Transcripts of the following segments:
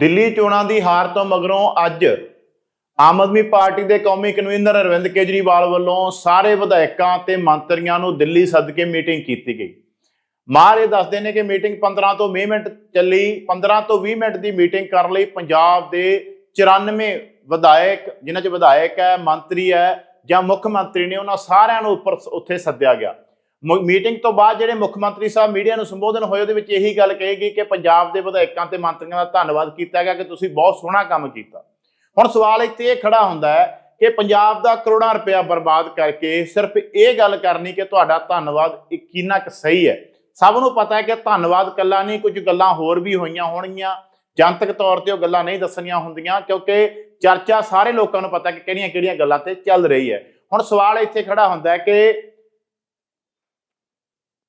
ਦਿੱਲੀ ਚੋਣਾਂ ਦੀ ਹਾਰ ਤੋਂ ਮਗਰੋਂ ਅੱਜ ਆਮ ਆਦਮੀ ਪਾਰਟੀ ਦੇ ਕੌਮੀ ਕਨਵੀਨਰ ਅਰਵਿੰਦ ਕੇਜਰੀਵਾਲ ਵੱਲੋਂ ਸਾਰੇ ਵਿਧਾਇਕਾਂ ਤੇ ਮੰਤਰੀਆਂ ਨੂੰ ਦਿੱਲੀ ਸੱਦ ਕੇ ਮੀਟਿੰਗ ਕੀਤੀ ਗਈ। ਮਾਰ ਇਹ ਦੱਸਦੇ ਨੇ ਕਿ ਮੀਟਿੰਗ 15 ਤੋਂ 20 ਮਿੰਟ ਚੱਲੀ 15 ਤੋਂ 20 ਮਿੰਟ ਦੀ ਮੀਟਿੰਗ ਕਰਨ ਲਈ ਪੰਜਾਬ ਦੇ 94 ਵਿਧਾਇਕ, ਜਿਨ੍ਹਾਂ 'ਚ ਵਿਧਾਇਕ ਹੈ, ਮੰਤਰੀ ਹੈ ਜਾਂ ਮੁੱਖ ਮੰਤਰੀ ਨੇ ਉਹਨਾਂ ਸਾਰਿਆਂ ਨੂੰ ਉੱਪਰ ਉੱਥੇ ਸੱਦਿਆ ਗਿਆ। ਮੀਟਿੰਗ ਤੋਂ ਬਾਅਦ ਜਿਹੜੇ ਮੁੱਖ ਮੰਤਰੀ ਸਾਹਿਬ ਮੀਡੀਆ ਨੂੰ ਸੰਬੋਧਨ ਹੋਏ, ਉਹਦੇ ਵਿੱਚ ਇਹੀ ਗੱਲ ਕਹੇਗੀ ਕਿ ਪੰਜਾਬ ਦੇ ਵਿਧਾਇਕਾਂ ਤੇ ਮੰਤਰੀਆਂ ਦਾ ਧੰਨਵਾਦ ਕੀਤਾ ਗਿਆ ਕਿ ਤੁਸੀਂ ਬਹੁਤ ਸੋਹਣਾ ਕੰਮ ਕੀਤਾ। ਹੁਣ ਸਵਾਲ ਇੱਥੇ ਇਹ ਖੜਾ ਹੁੰਦਾ ਹੈ ਕਿ ਪੰਜਾਬ ਦਾ ਕਰੋੜਾਂ ਰੁਪਇਆ ਬਰਬਾਦ ਕਰਕੇ ਸਿਰਫ ਇਹ ਗੱਲ ਕਰਨੀ ਕਿ ਤੁਹਾਡਾ ਧੰਨਵਾਦ ਕਿੰਨਾ ਕੁ ਸਹੀ ਹੈ। ਸਭ ਨੂੰ ਪਤਾ ਹੈ ਕਿ ਧੰਨਵਾਦ ਕੱਲਾ ਨਹੀਂ, ਕੁਝ ਗੱਲਾਂ ਹੋਰ ਵੀ ਹੋਈਆਂ ਹੋਣਗੀਆਂ। ਜਨਤਕ ਤੌਰ ਤੇ ਉਹ ਗੱਲਾਂ ਨਹੀਂ ਦੱਸਣੀਆਂ ਹੁੰਦੀਆਂ, ਕਿਉਂਕਿ ਚਰਚਾ ਸਾਰੇ ਲੋਕਾਂ ਨੂੰ ਪਤਾ ਕਿ ਕਿਹੜੀਆਂ ਕਿਹੜੀਆਂ ਗੱਲਾਂ ਤੇ ਚੱਲ ਰਹੀ ਹੈ। ਹੁਣ ਸਵਾਲ ਇੱਥੇ ਖੜਾ ਹੁੰਦਾ ਹੈ ਕਿ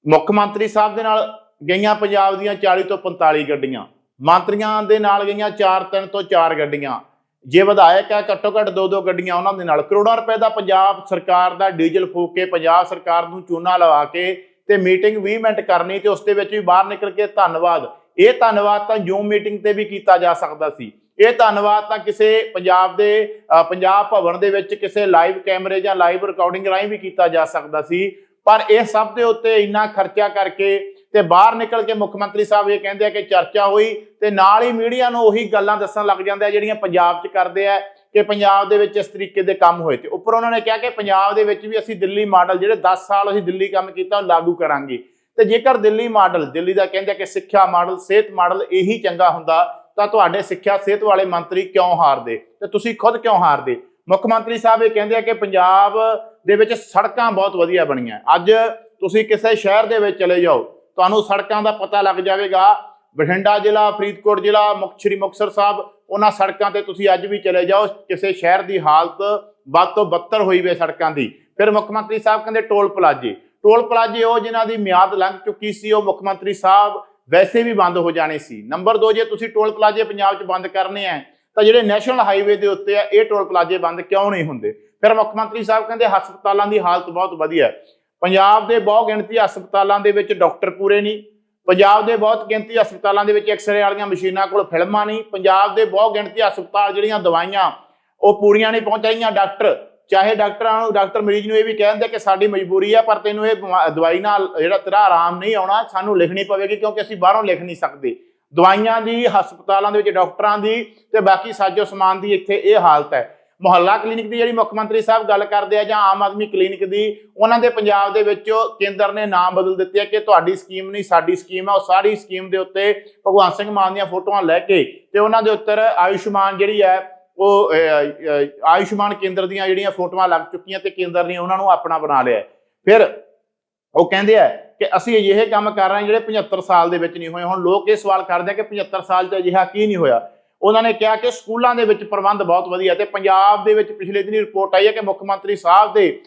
ਮੁੱਖ ਮੰਤਰੀ ਸਾਹਿਬ ਦੇ ਨਾਲ ਗਈਆਂ ਪੰਜਾਬ ਦੀਆਂ 40 ਤੋਂ 45 ਗੱਡੀਆਂ। ਮੰਤਰੀਆਂ ਦੇ ਨਾਲ ਗਈਆਂ 4 3 ਤੋਂ 4 ਗੱਡੀਆਂ। ਜੇ ਵਿਧਾਇਕ ਹੈ, ਘੱਟੋ ਘੱਟ ਦੋ ਦੋ ਗੱਡੀਆਂ ਉਹਨਾਂ ਦੇ ਨਾਲ। ਕਰੋੜਾਂ ਰੁਪਏ ਦਾ ਪੰਜਾਬ ਸਰਕਾਰ ਦਾ ਡੀਜ਼ਲ ਫੂਕ ਕੇ ਪੰਜਾਬ ਸਰਕਾਰ ਨੂੰ ਚੂਨਾ ਲਵਾ ਕੇ ਤੇ ਮੀਟਿੰਗ 20 ਮਿੰਟ ਕਰਨੀ ਤੇ ਉਸ ਦੇ ਵਿੱਚ ਵੀ ਬਾਹਰ ਨਿਕਲ ਕੇ ਧੰਨਵਾਦ। ਇਹ ਧੰਨਵਾਦ ਤਾਂ ਜ਼ੂਮ ਮੀਟਿੰਗ ਤੇ ਵੀ ਕੀਤਾ ਜਾ ਸਕਦਾ ਸੀ। ਇਹ ਧੰਨਵਾਦ ਤਾਂ ਕਿਸੇ ਪੰਜਾਬ ਦੇ ਪੰਜਾਬ ਭਵਨ ਦੇ ਵਿੱਚ ਕਿਸੇ ਲਾਈਵ ਕੈਮਰੇ ਜਾਂ ਲਾਈਵ ਰਿਕਾਰਡਿੰਗ ਰਾਹੀਂ ਵੀ ਕੀਤਾ ਜਾ ਸਕਦਾ ਸੀ। ਪਰ ਇਹ ਸਭ ਦੇ ਉੱਤੇ ਇੰਨਾ ਖਰਚਾ ਕਰਕੇ ਤੇ ਬਾਹਰ ਨਿਕਲ ਕੇ ਮੁੱਖ ਮੰਤਰੀ ਸਾਹਿਬ ਇਹ ਕਹਿੰਦੇ ਆ ਕਿ ਚਰਚਾ ਹੋਈ ਤੇ ਨਾਲ ਹੀ ਮੀਡੀਆ ਨੂੰ ਉਹੀ ਗੱਲਾਂ ਦੱਸਣ ਲੱਗ ਜਾਂਦੇ ਆ ਜਿਹੜੀਆਂ ਪੰਜਾਬ 'ਚ ਕਰਦੇ ਆ ਕਿ ਪੰਜਾਬ ਦੇ ਵਿੱਚ ਇਸ ਤਰੀਕੇ ਦੇ ਕੰਮ ਹੋਏ ਤੇ ਉੱਪਰ ਉਹਨਾਂ ਨੇ ਕਿਹਾ ਕਿ ਪੰਜਾਬ ਦੇ ਵਿੱਚ ਵੀ ਅਸੀਂ ਦਿੱਲੀ ਮਾਡਲ ਜਿਹੜੇ 10 ਸਾਲ ਅਸੀਂ ਦਿੱਲੀ ਕੰਮ ਕੀਤਾ ਉਹ ਲਾਗੂ ਕਰਾਂਗੇ। ਤੇ ਜੇਕਰ ਦਿੱਲੀ ਮਾਡਲ, ਦਿੱਲੀ ਦਾ ਕਹਿੰਦੇ ਕਿ ਸਿੱਖਿਆ ਮਾਡਲ, ਸਿਹਤ ਮਾਡਲ ਇਹੀ ਚੰਗਾ ਹੁੰਦਾ ਤਾਂ ਤੁਹਾਡੇ ਸਿੱਖਿਆ ਸਿਹਤ ਵਾਲੇ ਮੰਤਰੀ ਕਿਉਂ ਹਾਰਦੇ? ਤੇ ਤੁਸੀਂ ਖੁਦ ਕਿਉਂ ਹਾਰਦੇ? ਮੁੱਖ ਮੰਤਰੀ ਸਾਹਿਬ ਇਹ ਕਹਿੰਦੇ ਆ ਕਿ ਪੰਜਾਬ ਦੇ ਵਿੱਚ ਸੜਕਾਂ ਬਹੁਤ ਵਧੀਆ ਬਣੀਆਂ। ਅੱਜ ਤੁਸੀਂ ਕਿਸੇ ਸ਼ਹਿਰ ਦੇ ਵਿੱਚ ਚਲੇ ਜਾਓ, ਤੁਹਾਨੂੰ ਸੜਕਾਂ ਦਾ ਪਤਾ ਲੱਗ ਜਾਵੇਗਾ। ਬਠਿੰਡਾ ਜ਼ਿਲ੍ਹਾ, ਫਰੀਦਕੋਟ ਜ਼ਿਲ੍ਹਾ ਮੁਕਤ ਸ੍ਰੀ ਮੁਕਤਸਰ ਸਾਹਿਬ, ਉਹਨਾਂ ਸੜਕਾਂ ਤੇ ਤੁਸੀਂ ਅੱਜ ਵੀ ਚਲੇ ਜਾਓ। ਕਿਸੇ ਸ਼ਹਿਰ ਦੀ ਹਾਲਤ ਵੱਧ ਤੋਂ ਬੱਤਰ ਹੋਈ ਵੇ ਸੜਕਾਂ ਦੀ। ਫਿਰ ਮੁੱਖ ਮੰਤਰੀ ਸਾਹਿਬ ਕਹਿੰਦੇ ਟੋਲ ਪਲਾਜੇ। ਟੋਲ ਪਲਾਜੇ ਉਹ ਜਿਨ੍ਹਾਂ ਦੀ ਮਿਆਦ ਲੰਘ ਚੁੱਕੀ ਸੀ, ਉਹ ਮੁੱਖ ਮੰਤਰੀ ਸਾਹਿਬ ਵੈਸੇ ਵੀ ਬੰਦ ਹੋ ਜਾਣੇ ਸੀ। ਨੰਬਰ 2 ਜੇ ਤੁਸੀਂ ਟੋਲ ਪਲਾਜੇ ਪੰਜਾਬ 'ਚ ਬੰਦ ਕਰਨੇ ਆ ਤਾਂ ਜਿਹੜੇ ਨੈਸ਼ਨਲ ਹਾਈਵੇ ਦੇ ਉੱਤੇ ਆ ਇਹ ਟੋਲ ਪਲਾਜੇ ਬੰਦ ਕਿਉਂ ਨਹੀਂ ਹੁੰਦੇ? ਫਿਰ ਮੁੱਖ ਮੰਤਰੀ ਸਾਹਿਬ ਕਹਿੰਦੇ ਹਸਪਤਾਲਾਂ ਦੀ ਹਾਲਤ ਬਹੁਤ ਵਧੀਆ ਹੈ। ਪੰਜਾਬ ਦੇ ਬਹੁ ਗਿਣਤੀ ਹਸਪਤਾਲਾਂ ਦੇ ਵਿੱਚ ਡਾਕਟਰ ਪੂਰੇ ਨਹੀਂ। ਪੰਜਾਬ ਦੇ ਬਹੁਤ ਗਿਣਤੀ ਹਸਪਤਾਲਾਂ ਦੇ ਵਿੱਚ ਐਕਸ-ਰੇ ਵਾਲੀਆਂ ਮਸ਼ੀਨਾਂ ਕੋਲ ਫਿਲਮਾਂ ਨਹੀਂ। ਪੰਜਾਬ ਦੇ ਬਹੁਤ ਗਿਣਤੀ ਹਸਪਤਾਲ ਜਿਹੜੀਆਂ ਦਵਾਈਆਂ, ਉਹ ਪੂਰੀਆਂ ਨਹੀਂ ਪਹੁੰਚਾਈਆਂ ਡਾਕਟਰ। ਚਾਹੇ ਡਾਕਟਰਾਂ ਨੂੰ, ਡਾਕਟਰ ਮਰੀਜ਼ ਨੂੰ ਇਹ ਵੀ ਕਹਿੰਦੇ ਕਿ ਸਾਡੀ ਮਜਬੂਰੀ ਹੈ, ਪਰ ਤੈਨੂੰ ਇਹ ਬਿਮਾ- ਦਵਾਈ ਨਾਲ ਜਿਹੜਾ ਤੇਰਾ ਆਰਾਮ ਨਹੀਂ ਆਉਣਾ, ਸਾਨੂੰ ਲਿਖਣੀ ਪਵੇਗੀ ਕਿਉਂਕਿ ਅਸੀਂ ਬਾਹਰੋਂ ਲਿਖ ਨਹੀਂ ਸਕਦੇ। ਦਵਾਈਆਂ ਦੀ, ਹਸਪਤਾਲਾਂ ਦੇ ਵਿੱਚ ਡਾਕਟਰਾਂ ਦੀ ਤੇ ਬਾਕੀ ਸਾਜੋ ਸਮਾਨ ਦੀ ਇੱਥੇ ਇਹ ਹਾਲਤ ਹੈ। ਮੁਹੱਲਾ ਕਲੀਨਿਕ ਦੀ ਜਿਹੜੀ ਮੁੱਖ ਮੰਤਰੀ ਸਾਹਿਬ ਗੱਲ ਕਰਦੇ ਆ ਜਾਂ ਆਮ ਆਦਮੀ ਕਲੀਨਿਕ ਦੀ, ਉਹਨਾਂ ਦੇ ਪੰਜਾਬ ਦੇ ਵਿੱਚ ਕੇਂਦਰ ਨੇ ਨਾਮ ਬਦਲ ਦਿੱਤੇ ਆ ਕਿ ਤੁਹਾਡੀ ਸਕੀਮ ਨਹੀਂ, ਸਾਡੀ ਸਕੀਮ ਹੈ ਉਹ ਸਾਰੀ ਸਕੀਮ ਦੇ ਉੱਤੇ ਭਗਵੰਤ ਸਿੰਘ ਮਾਨ ਦੀਆਂ ਫੋਟੋਆਂ ਲੈ ਕੇ ਤੇ ਉਹਨਾਂ ਦੇ ਉੱਤਰ ਆਯੁਸ਼ਮਾਨ ਜਿਹੜੀ ਹੈ, ਉਹ ਆਯੁਸ਼ਮਾਨ ਕੇਂਦਰ ਦੀਆਂ ਜਿਹੜੀਆਂ ਫੋਟੋਆਂ ਲੱਗ ਚੁੱਕੀਆਂ ਤੇ ਕੇਂਦਰ ਨੇ ਉਹਨਾਂ ਨੂੰ ਆਪਣਾ ਬਣਾ ਲਿਆ ਫਿਰ ਉਹ ਕਹਿੰਦੇ ਆ ਕਿ ਅਸੀਂ ਅਜਿਹੇ ਕੰਮ ਕਰ ਰਹੇ ਹਾਂ ਜਿਹੜੇ 75 ਸਾਲ ਦੇ ਵਿੱਚ ਨਹੀਂ ਹੋਏ। ਹੁਣ ਲੋਕ ਇਹ ਸਵਾਲ ਕਰਦੇ ਆ ਕਿ 75 ਸਾਲ 'ਚ ਅਜਿਹਾ ਕੀ ਨਹੀਂ ਹੋਇਆ? ਉਹਨਾਂ ਨੇ ਕਿਹਾ ਕਿ ਸਕੂਲਾਂ ਦੇ ਵਿੱਚ ਪ੍ਰਬੰਧ ਬਹੁਤ ਵਧੀਆ ਤੇ ਪੰਜਾਬ ਦੇ ਵਿੱਚ ਪਿਛਲੇ ਦਿਨੀ ਰਿਪੋਰਟ ਆਈ ਹੈ ਕਿ ਮੁੱਖ ਮੰਤਰੀ ਸਾਹਿਬ ਦੇ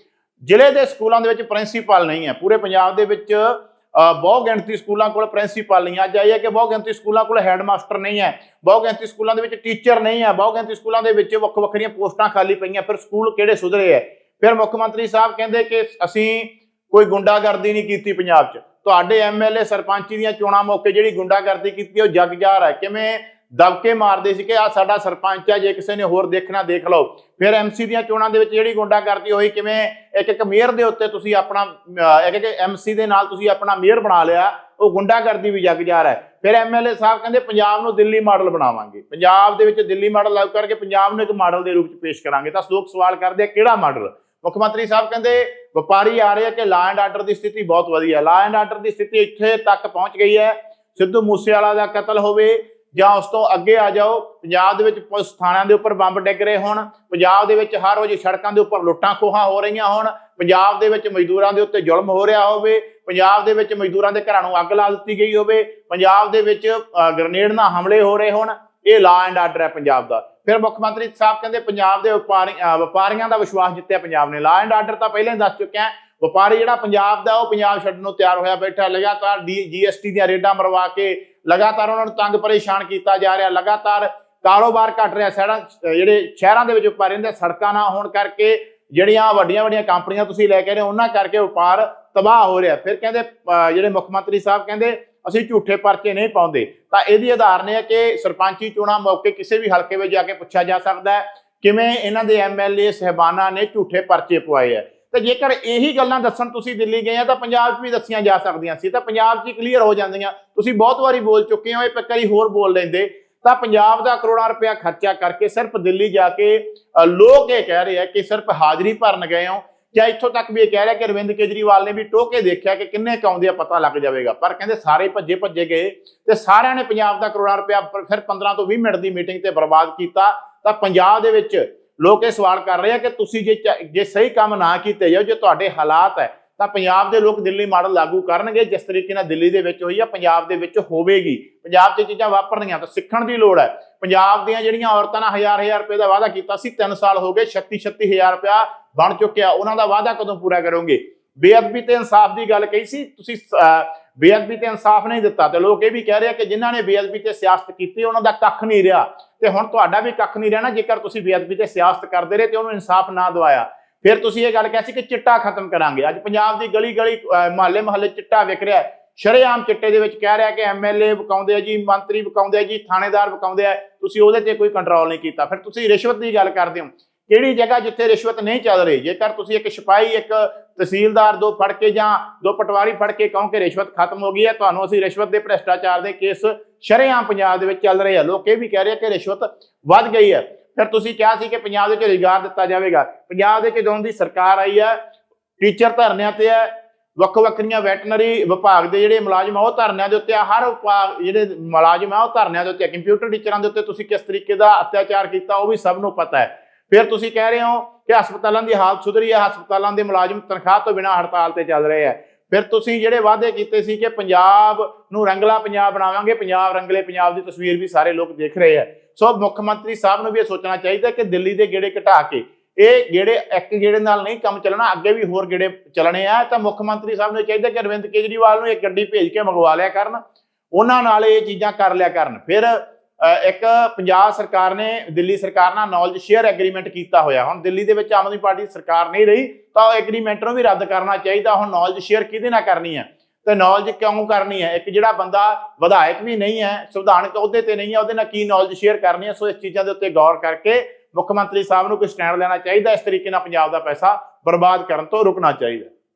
ਜ਼ਿਲ੍ਹੇ ਦੇ ਸਕੂਲਾਂ ਦੇ ਵਿੱਚ ਪ੍ਰਿੰਸੀਪਲ ਨਹੀਂ ਹੈ। ਪੂਰੇ ਪੰਜਾਬ ਦੇ ਵਿੱਚ ਅ, ਬਹੁ ਗਿਣਤੀ ਸਕੂਲਾਂ ਕੋਲ ਪ੍ਰਿੰਸੀਪਲ ਨਹੀਂ। ਅੱਜ ਆਈ ਹੈ ਕਿ ਬਹੁ ਗਿਣਤੀ ਸਕੂਲਾਂ ਕੋਲ ਹੈਡਮਾਸਟਰ ਨਹੀਂ ਹੈ ਬਹੁ ਗਿਣਤੀ ਸਕੂਲਾਂ ਦੇ ਵਿੱਚ ਟੀਚਰ ਨਹੀਂ ਹੈ ਬਹੁ ਗਿਣਤੀ ਸਕੂਲਾਂ ਦੇ ਵਿੱਚ ਵੱਖ ਵੱਖਰੀਆਂ ਪੋਸਟਾਂ ਖਾਲੀ ਪਈਆਂ। ਫਿਰ ਸਕੂਲ ਕਿਹੜੇ ਸੁਧਰੇ ਹੈ? ਫਿਰ ਮੁੱਖ ਮੰਤਰੀ ਸਾਹਿਬ ਕਹਿੰਦੇ ਕਿ ਅਸੀਂ ਕੋਈ ਗੁੰਡਾਗਰਦੀ ਨਹੀਂ ਕੀਤੀ ਪੰਜਾਬ 'ਚ। ਤੁਹਾਡੇ ਐਮਐਲਏ ਸਰਪੰਚੀ ਦੀਆਂ ਚੋਣਾਂ ਮੌਕੇ ਜਿਹੜੀ ਗੁੰਡਾਗਰਦੀ ਕੀਤੀ ਉਹ ਜਗ ਜਾਹਰ ਹੈ। ਕਿਵੇਂ ਦਬਕੇ ਮਾਰਦੇ ਸੀ ਕਿ ਆ ਸਾਡਾ ਸਰਪੰਚ ਹੈ ਜੇ ਕਿਸੇ ਨੇ ਹੋਰ ਦੇਖਣਾ, ਦੇਖ ਲਓ। ਫਿਰ ਐਮਸੀ ਦੀਆਂ ਚੋਣਾਂ ਦੇ ਵਿੱਚ ਜਿਹੜੀ ਗੁੰਡਾਗਰਦੀ ਹੋਈ, ਕਿਵੇਂ ਇੱਕ ਇੱਕ ਮੇਅਰ ਦੇ ਉੱਤੇ ਤੁਸੀਂ ਆਪਣਾ ਇੱਕ ਇੱਕ ਐਮਸੀ ਦੇ ਨਾਲ ਤੁਸੀਂ ਆਪਣਾ ਮੇਅਰ ਬਣਾ ਲਿਆ, ਉਹ ਗੁੰਡਾਗਰਦੀ ਵੀ ਜਗ ਜਾ ਰਿਹਾ। ਫਿਰ ਐਮਐਲਏ ਸਾਹਿਬ ਕਹਿੰਦੇ, ਪੰਜਾਬ ਨੂੰ ਦਿੱਲੀ ਮਾਡਲ ਬਣਾਵਾਂਗੇ। ਪੰਜਾਬ ਦੇ ਵਿੱਚ ਦਿੱਲੀ ਮਾਡਲ ਲਾਗੂ ਕਰਕੇ ਪੰਜਾਬ ਨੂੰ ਇੱਕ ਮਾਡਲ ਦੇ ਰੂਪ 'ਚ ਪੇਸ਼ ਕਰਾਂਗੇ। ਤਾਂ ਲੋਕ ਸਵਾਲ ਕਰਦੇ ਆ, ਕਿਹੜਾ ਮਾਡਲ? ਮੁੱਖ ਮੰਤਰੀ ਸਾਹਿਬ ਕਹਿੰਦੇ, ਵਪਾਰੀ ਆ ਰਹੇ ਆ ਕਿ ਲਾ ਐਂਡ ਆਰਡਰ ਦੀ ਸਥਿਤੀ ਬਹੁਤ ਵਧੀਆ। ਲਾ ਐਂਡ ਆਰਡਰ ਦੀ ਸਥਿਤੀ ਇੱਥੇ ਤੱਕ ਪਹੁੰਚ ਗਈ ਹੈ। ਸਿੱਧੂ ਮੂਸੇਵਾਲਾ ਦਾ ਕਤਲ ਹੋਵੇ ਜਾਂ ਉਸ ਤੋਂ ਅੱਗੇ ਆ ਜਾਓ ਪੰਜਾਬ ਦੇ ਵਿੱਚ ਪੁਲਿਸ ਥਾਣਿਆਂ ਦੇ ਉੱਪਰ ਬੰਬ ਡਿੱਗ ਰਹੇ ਹੋਣ ਪੰਜਾਬ ਦੇ ਵਿੱਚ ਹਰ ਰੋਜ਼ ਸੜਕਾਂ ਦੇ ਉੱਪਰ ਲੁੱਟਾਂ ਖੋਹਾਂ ਹੋ ਰਹੀਆਂ ਹੋਣ ਪੰਜਾਬ ਦੇ ਵਿੱਚ ਮਜ਼ਦੂਰਾਂ ਦੇ ਉੱਤੇ ਜ਼ੁਲਮ ਹੋ ਰਿਹਾ ਹੋਵੇ ਪੰਜਾਬ ਦੇ ਵਿੱਚ ਮਜ਼ਦੂਰਾਂ ਦੇ ਘਰਾਂ ਨੂੰ ਅੱਗ ਲਾ ਦਿੱਤੀ ਗਈ ਹੋਵੇ ਪੰਜਾਬ ਦੇ ਵਿੱਚ ਅ, ਗ੍ਰਨੇਡ ਨਾਲ ਹਮਲੇ ਹੋ ਰਹੇ ਹੋਣ ਇਹ ਲਾ ਐਂਡ ਆਰਡਰ ਹੈ ਪੰਜਾਬ ਦਾ। ਫਿਰ ਮੁੱਖ ਮੰਤਰੀ ਸਾਹਿਬ ਕਹਿੰਦੇ ਪੰਜਾਬ ਦੇ ਵਪਾਰੀ ਵਪਾਰੀਆਂ ਦਾ ਵਿਸ਼ਵਾਸ ਜਿੱਤਿਆ ਪੰਜਾਬ ਨੇ। ਲਾ ਐਂਡ ਆਰਡਰ ਤਾਂ ਪਹਿਲਾਂ ਹੀ ਦੱਸ ਚੁੱਕਿਆ ਵਪਾਰੀ ਜਿਹੜਾ ਪੰਜਾਬ ਦਾ ਉਹ ਪੰਜਾਬ ਛੱਡਣ ਨੂੰ ਤਿਆਰ ਹੋਇਆ ਬੈਠਾ ਲਗਾਤਾਰ ਜੀਐਸਟੀ ਦੀਆਂ ਰੇਡਾਂ ਮਰਵਾ ਕੇ ਲਗਾਤਾਰ ਉਹਨਾਂ ਨੂੰ ਤੰਗ ਪਰੇਸ਼ਾਨ ਕੀਤਾ ਜਾ ਰਿਹਾ ਲਗਾਤਾਰ ਕਾਰੋਬਾਰ ਘਟ ਰਿਹਾ ਸ਼ਹਿਰਾਂ ਜਿਹੜੇ ਸ਼ਹਿਰਾਂ ਦੇ ਵਿੱਚ ਵਪਾਰੀ ਦੇ ਸੜਕਾਂ ਨਾ ਹੋਣ ਕਰਕੇ ਜਿਹੜੀਆਂ ਵੱਡੀਆਂ ਵੱਡੀਆਂ ਕੰਪਨੀਆਂ ਤੁਸੀਂ ਲੈ ਕੇ ਰਹੇ ਹੋ, ਉਹਨਾਂ ਕਰਕੇ ਵਪਾਰ ਤਬਾਹ ਹੋ ਰਿਹਾ। ਫਿਰ ਕਹਿੰਦੇ ਜਿਹੜੇ ਮੁੱਖ ਮੰਤਰੀ ਸਾਹਿਬ ਕਹਿੰਦੇ ਅਸੀਂ ਝੂਠੇ ਪਰਚੇ ਨਹੀਂ ਪਾਉਂਦੇ। ਤਾਂ ਇਹਦੀ ਆਧਾਰਨ ਇਹ ਹੈ ਕਿ ਸਰਪੰਚੀ ਚੋਣਾਂ ਮੌਕੇ ਕਿਸੇ ਵੀ ਹਲਕੇ ਵਿੱਚ ਜਾ ਕੇ ਪੁੱਛਿਆ ਜਾ ਸਕਦਾ ਹੈ ਕਿਵੇਂ ਇਹਨਾਂ ਦੇ ਐਮਐਲਏ ਸਹਿਬਾਨਾਂ ਨੇ ਝੂਠੇ ਪਰਚੇ ਪਵਾਏ ਹੈ ਤੇ ਜੇਕਰ ਇਹੀ ਗੱਲਾਂ ਦੱਸਣ ਤੁਸੀਂ ਦਿੱਲੀ ਗਏ ਆ ਤਾਂ ਪੰਜਾਬ 'ਚ ਵੀ ਦੱਸੀਆਂ ਜਾ ਸਕਦੀਆਂ ਸੀ, ਤਾਂ ਪੰਜਾਬ 'ਚ ਹੀ ਕਲੀਅਰ ਹੋ ਜਾਂਦੀਆਂ। ਤੁਸੀਂ ਬਹੁਤ ਵਾਰੀ ਬੋਲ ਚੁੱਕੇ ਹੋ, ਇਹ ਪੱਕਰੀ ਹੋਰ ਬੋਲ ਲੈਂਦੇ। ਤਾਂ ਪੰਜਾਬ ਦਾ ਕਰੋੜਾਂ ਰੁਪਇਆ ਖਰਚਾ ਕਰਕੇ ਸਿਰਫ ਦਿੱਲੀ ਜਾ ਕੇ ਲੋਕ ਇਹ ਕਹਿ ਰਹੇ ਆ ਕਿ ਸਿਰਫ ਹਾਜ਼ਰੀ ਭਰਨ ਗਏ ਹੋ। ਜਾਂ ਇੱਥੋਂ ਤੱਕ ਵੀ ਇਹ ਕਹਿ ਰਿਹਾ ਕਿ ਅਰਵਿੰਦ ਕੇਜਰੀਵਾਲ ਨੇ ਵੀ ਟੋਕੇ ਦੇਖਿਆ ਕਿ ਕਿੰਨੇ ਕਾਉਂਦੇ ਆ ਪਤਾ ਲੱਗ ਜਾਵੇਗਾ। ਪਰ ਕਹਿੰਦੇ ਸਾਰੇ ਭੱਜੇ ਭੱਜੇ ਗਏ ਤੇ ਸਾਰਿਆਂ ਨੇ ਪੰਜਾਬ ਦਾ ਕਰੋੜਾਂ ਰੁਪਇਆ ਫਿਰ 15 ਤੋਂ 20 ਮਿੰਟ ਦੀ ਮੀਟਿੰਗ ਤੇ ਬਰਬਾਦ ਕੀਤਾ। ਤਾਂ ਪੰਜਾਬ ਦੇ ਵਿੱਚ ਲੋਕ ਇਹ ਸਵਾਲ ਕਰ ਰਹੇ ਆ ਕਿ ਤੁਸੀਂ ਜੇ ਚ- ਜੇ ਸਹੀ ਕੰਮ ਨਾ ਕੀਤੇ ਜਾਓ, ਜੇ ਤੁਹਾਡੇ ਹਾਲਾਤ ਹੈ, ਤਾਂ ਪੰਜਾਬ ਦੇ ਲੋਕ ਦਿੱਲੀ ਮਾਡਲ ਲਾਗੂ ਕਰਨਗੇ, ਜਿਸ ਤਰੀਕੇ ਨਾਲ ਦਿੱਲੀ ਦੇ ਵਿੱਚ ਹੋਈ ਆ, ਪੰਜਾਬ ਦੇ ਵਿੱਚ ਹੋਵੇਗੀ। ਪੰਜਾਬ 'ਚ ਚੀਜ਼ਾਂ ਵਾਪਰਨੀਆਂ ਤਾਂ ਸਿੱਖਣ ਦੀ ਲੋੜ ਹੈ। ਪੰਜਾਬ ਦੀਆਂ ਜਿਹੜੀਆਂ ਔਰਤਾਂ ਨਾਲ ਹਜ਼ਾਰ ਹਜ਼ਾਰ ਰੁਪਏ ਦਾ ਵਾਅਦਾ ਕੀਤਾ ਸੀ 3 ਸਾਲ ਹੋ ਗਏ 36 36000 ਰੁਪਇਆ ਬਣ ਚੁੱਕਿਆ, ਉਹਨਾਂ ਦਾ ਵਾਅਦਾ ਕਦੋਂ ਪੂਰਾ ਕਰੋਗੇ? ਬੇਅਦਬੀ ਤੇ ਇਨਸਾਫ ਦੀ ਗੱਲ ਕਹੀ ਸੀ, ਤੁਸੀਂ ਬੇਅਦਬੀ ਤੇ ਇਨਸਾਫ ਨਹੀਂ ਦਿੱਤਾ ਤੇ ਲੋਕ ਇਹ ਵੀ ਕਹਿ ਰਹੇ ਆ ਕਿ ਜਿਨ੍ਹਾਂ ਨੇ ਬੇਅਦਬੀ ਤੇ ਸਿਆਸਤ ਕੀਤੀ, ਉਹਨਾਂ ਦਾ ਕੱਖ ਨਹੀਂ ਰਿਹਾ। ਤੇ ਹੁਣ ਤੁਹਾਡਾ ਵੀ ਕੱਖ ਨਹੀਂ ਰਹਿਣਾ, ਜੇਕਰ ਤੁਸੀਂ ਬੇਅਦਬੀ ਤੇ ਸਿਆਸਤ ਕਰਦੇ ਰਹੇ ਤੇ ਉਹਨੂੰ ਇਨਸਾਫ ਨਾ ਦਵਾਇਆ। ਫਿਰ ਤੁਸੀਂ ਇਹ ਗੱਲ ਕਹਿ ਸੀ ਕਿ ਚਿੱਟਾ ਖਤਮ ਕਰਾਂਗੇ। ਅੱਜ ਪੰਜਾਬ ਦੀ ਗਲੀ ਗਲੀ ਮਹੱਲੇ ਮਹੱਲੇ ਚਿੱਟਾ ਵਿਕ ਰਿਹਾ ਹੈ। ਸ਼ਰੇਆਮ ਚਿੱਟੇ ਦੇ ਵਿੱਚ ਕਹਿ ਰਿਹਾ ਕਿ ਐਮਐਲਏ ਵਿਕਾਉਂਦੇ ਆ ਜੀ, ਮੰਤਰੀ ਵਿਕਾਉਂਦੇ ਆ ਜੀ, ਥਾਣੇਦਾਰ ਵਿਕਾਉਂਦੇ ਆ। ਤੁਸੀਂ ਉਹਦੇ ਤੇ ਕੋਈ ਕੰਟਰੋਲ ਨਹੀਂ ਕੀਤਾ। ਫਿਰ ਤੁਸੀਂ ਰਿਸ਼ਵਤ ਦੀ ਗੱਲ ਕਰਦੇ ਹੋ। ਕਿਹੜੀ ਜਗ੍ਹਾ ਜਿੱਥੇ ਰਿਸ਼ਵਤ ਨਹੀਂ ਚੱਲ ਰਹੀ? ਜੇਕਰ ਤੁਸੀਂ ਇੱਕ ਸਿਪਾਹੀ, ਇੱਕ ਤਹਿਸੀਲਦਾਰ ਦੋ ਫੜ ਕੇ ਜਾਂ ਦੋ ਪਟਵਾਰੀ ਫੜ ਕੇ ਕਹੋ ਕਿ ਰਿਸ਼ਵਤ ਖਤਮ ਹੋ ਗਈ ਹੈ, ਤੁਹਾਨੂੰ ਅਸੀਂ ਰਿਸ਼ਵਤ ਦੇ ਭ੍ਰਿਸ਼ਟਾਚਾਰ ਦੇ ਕੇਸ ਸ਼ਰੇਆਮ ਪੰਜਾਬ ਦੇ ਵਿੱਚ ਚੱਲ ਰਹੇ ਆ। ਲੋਕ ਇਹ ਵੀ ਕਹਿ ਰਹੇ ਆ ਕਿ ਰਿਸ਼ਵਤ ਵੱਧ ਗਈ ਹੈ। ਫਿਰ ਤੁਸੀਂ ਕਿਹਾ ਸੀ ਕਿ ਪੰਜਾਬ ਦੇ ਵਿੱਚ ਰੁਜ਼ਗਾਰ ਦਿੱਤਾ ਜਾਵੇਗਾ। ਪੰਜਾਬ ਦੇ ਵਿੱਚ ਜਦੋਂ ਦੀ ਸਰਕਾਰ ਆਈ ਹੈ, ਟੀਚਰ ਧਰਨਿਆਂ ਤੇ ਹੈ ਵੱਖ ਵੱਖਰੀਆਂ ਵੈਟਨਰੀ ਵਿਭਾਗ ਦੇ ਜਿਹੜੇ ਮੁਲਾਜ਼ਮ ਆ, ਉਹ ਧਰਨਿਆਂ ਦੇ ਉੱਤੇ ਆ। ਹਰ ਵਿਭਾਗ ਜਿਹੜੇ ਮੁਲਾਜ਼ਮ ਆ, ਉਹ ਧਰਨਿਆਂ ਦੇ ਉੱਤੇ ਕੰਪਿਊਟਰ ਟੀਚਰਾਂ ਦੇ ਉੱਤੇ ਤੁਸੀਂ ਕਿਸ ਤਰੀਕੇ ਦਾ ਅਤਿਆਚਾਰ ਕੀਤਾ, ਉਹ ਵੀ ਸਭ ਨੂੰ ਪਤਾ ਹੈ। ਫਿਰ ਤੁਸੀਂ ਕਹਿ ਰਹੇ ਹੋ ਕਿ ਹਸਪਤਾਲਾਂ ਦੀ ਹਾਲਤ ਸੁਧਰੀ ਹੈ, ਹਸਪਤਾਲਾਂ ਦੇ ਮੁਲਾਜ਼ਮ ਤਨਖਾਹ ਤੋਂ ਬਿਨਾਂ ਹੜਤਾਲ ਤੇ ਚੱਲ ਰਹੇ ਆ ਫਿਰ ਤੁਸੀਂ ਜਿਹੜੇ ਵਾਅਦੇ ਕੀਤੇ ਸੀ ਕਿ ਪੰਜਾਬ ਨੂੰ ਰੰਗਲਾ ਪੰਜਾਬ ਬਣਾਵਾਂਗੇ, ਪੰਜਾਬ ਰੰਗਲੇ ਪੰਜਾਬ ਦੀ ਤਸਵੀਰ ਵੀ ਸਾਰੇ ਲੋਕ ਦੇਖ ਰਹੇ ਆ ਸੋ ਮੁੱਖ ਮੰਤਰੀ ਸਾਹਿਬ ਨੂੰ ਵੀ ਇਹ ਸੋਚਣਾ ਚਾਹੀਦਾ ਕਿ ਦਿੱਲੀ ਦੇ ਗੇੜੇ ਘਟਾ ਕੇ, ਇਹ ਗੇੜੇ ਇੱਕ ਗੇੜੇ ਨਾਲ ਨਹੀਂ ਕੰਮ ਚੱਲਣਾ, ਅੱਗੇ ਵੀ ਹੋਰ ਗੇੜੇ ਚੱਲਣੇ ਆ। ਤਾਂ ਮੁੱਖ ਮੰਤਰੀ ਸਾਹਿਬ ਨੂੰ ਚਾਹੀਦਾ ਕਿ ਅਰਵਿੰਦ ਕੇਜਰੀਵਾਲ ਨੂੰ ਇੱਕ ਗੱਡੀ ਭੇਜ ਕੇ ਮੰਗਵਾ ਲਿਆ ਕਰਨ, ਉਹਨਾਂ ਨਾਲ ਇਹ ਚੀਜ਼ਾਂ ਕਰ ਲਿਆ ਕਰਨ। ਫਿਰ ਇੱਕ ਪੰਜਾਬ ਸਰਕਾਰ ਨੇ ਦਿੱਲੀ ਸਰਕਾਰ ਨਾਲ ਨੌਲੇਜ ਸ਼ੇਅਰ ਐਗਰੀਮੈਂਟ ਕੀਤਾ ਹੋਇਆ। ਹੁਣ ਦਿੱਲੀ ਦੇ ਵਿੱਚ ਆਮ ਆਦਮੀ ਪਾਰਟੀ ਸਰਕਾਰ ਨਹੀਂ ਰਹੀ, ਤਾਂ ਉਹ ਐਗਰੀਮੈਂਟ ਨੂੰ ਵੀ ਰੱਦ ਕਰਨਾ ਚਾਹੀਦਾ। ਹੁਣ ਨੌਲੇਜ ਸ਼ੇਅਰ ਕਿਹਦੇ ਨਾਲ ਕਰਨੀ ਹੈ? ਤੇ ਨੌਲੇਜ ਕਿਉਂ ਕਰਨੀ ਹੈ? ਇੱਕ ਜਿਹੜਾ ਬੰਦਾ ਵਿਧਾਇਕ ਵੀ ਨਹੀਂ ਹੈ, ਸੰਵਿਧਾਨਕ ਅਹੁਦੇ ਤੇ ਨਹੀਂ ਹੈ, ਉਹਦੇ ਨਾਲ ਕੀ ਨੌਲੇਜ ਸ਼ੇਅਰ ਕਰਨੀ ਹੈ? ਸੋ ਇਸ ਚੀਜ਼ਾਂ ਦੇ ਉੱਤੇ ਗੌਰ ਕਰਕੇ ਮੁੱਖ ਮੰਤਰੀ ਸਾਹਿਬ ਨੂੰ ਕੋਈ ਸਟੈਂਡ ਲੈਣਾ ਚਾਹੀਦਾ। ਇਸ ਤਰੀਕੇ ਨਾਲ ਪੰਜਾਬ ਦਾ ਪੈਸਾ ਬਰਬਾਦ ਕਰਨ ਤੋਂ ਰੁਕਣਾ ਚਾਹੀਦਾ।